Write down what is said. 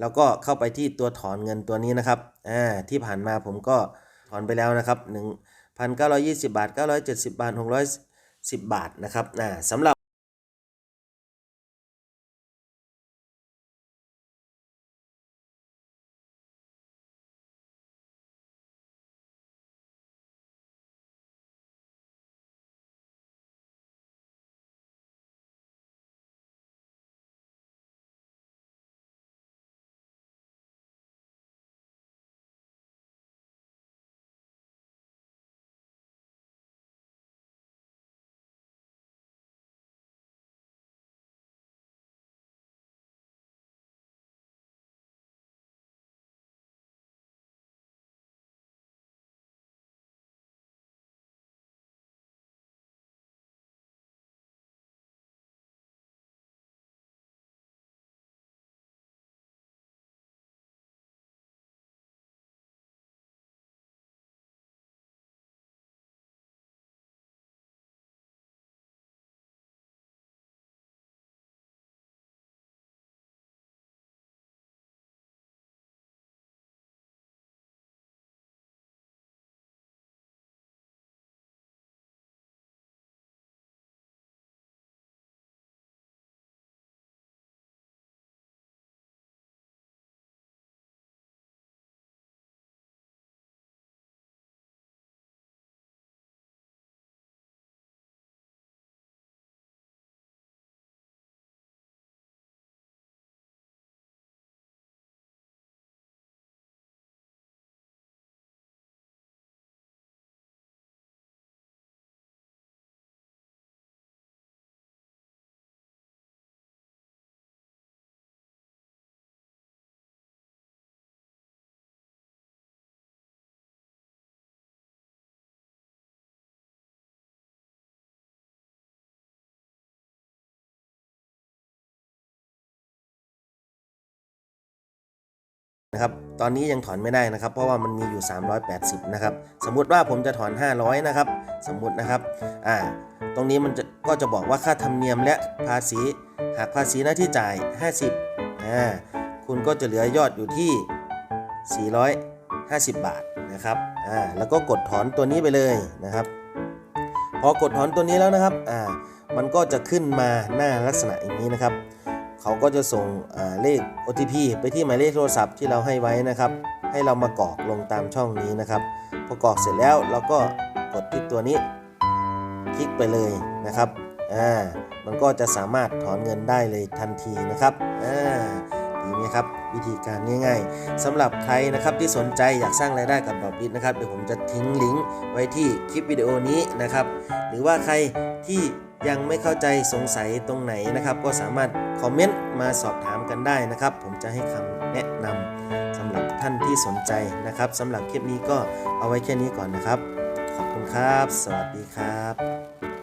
แล้วก็เข้าไปที่ตัวถอนเงินตัวนี้นะครับอ่าที่ผ่านมาผมก็ถอนไปแล้วนะครับ 1,920 บาท 970 บาท 610 บาทนะครับอ่าสำหรับ นะครับตอนนี้ยังถอนไม่ได้นะครับ เพราะว่ามันมีอยู่ 380 นะครับ สมมุติว่าผมจะถอน 500 นะครับ สมมุตินะครับอ่าตรงนี้มันจะก็จะบอกว่าค่าธรรมเนียมและภาษีหากภาษีหน้าที่จ่าย 50อ่าคุณก็จะเหลือยอดอยู่ที่ 450 บาทนะครับอ่าแล้วก็กดถอนตัวนี้ไปเลยนะครับ พอกดถอนตัวนี้แล้วนะครับอ่ามันก็จะขึ้นมาหน้าลักษณะอย่างนี้นะครับ เขาก็จะส่งเลข OTP ไปที่หมายเลขโทรศัพท์ที่เราให้ไว้นะครับ ให้เรามากรอกลงตามช่องนี้นะครับพอกรอกเสร็จแล้วเราก็กดที่ตัวนี้ คลิกไปเลยนะครับอ่ามันก็จะสามารถถอนเงินได้เลยทันทีนะครับอ่าดีไหมครับวิธีการง่ายๆสำหรับใครนะครับที่สนใจอยากสร้างรายได้กับดอกบิดนะครับเดี๋ยวผมจะทิ้งลิงก์ไว้ที่คลิปวิดีโอนี้นะครับ หรือว่าใครที่ ยังไม่เข้าใจสงสัยตรงไหนนะครับ ก็สามารถคอมเมนต์มาสอบถามกันได้นะครับ ผมจะให้คำแนะนำสำหรับท่านที่สนใจนะครับสำหรับคลิปนี้ก็เอาไว้แค่นี้ก่อนนะครับ ขอบคุณครับ สวัสดีครับ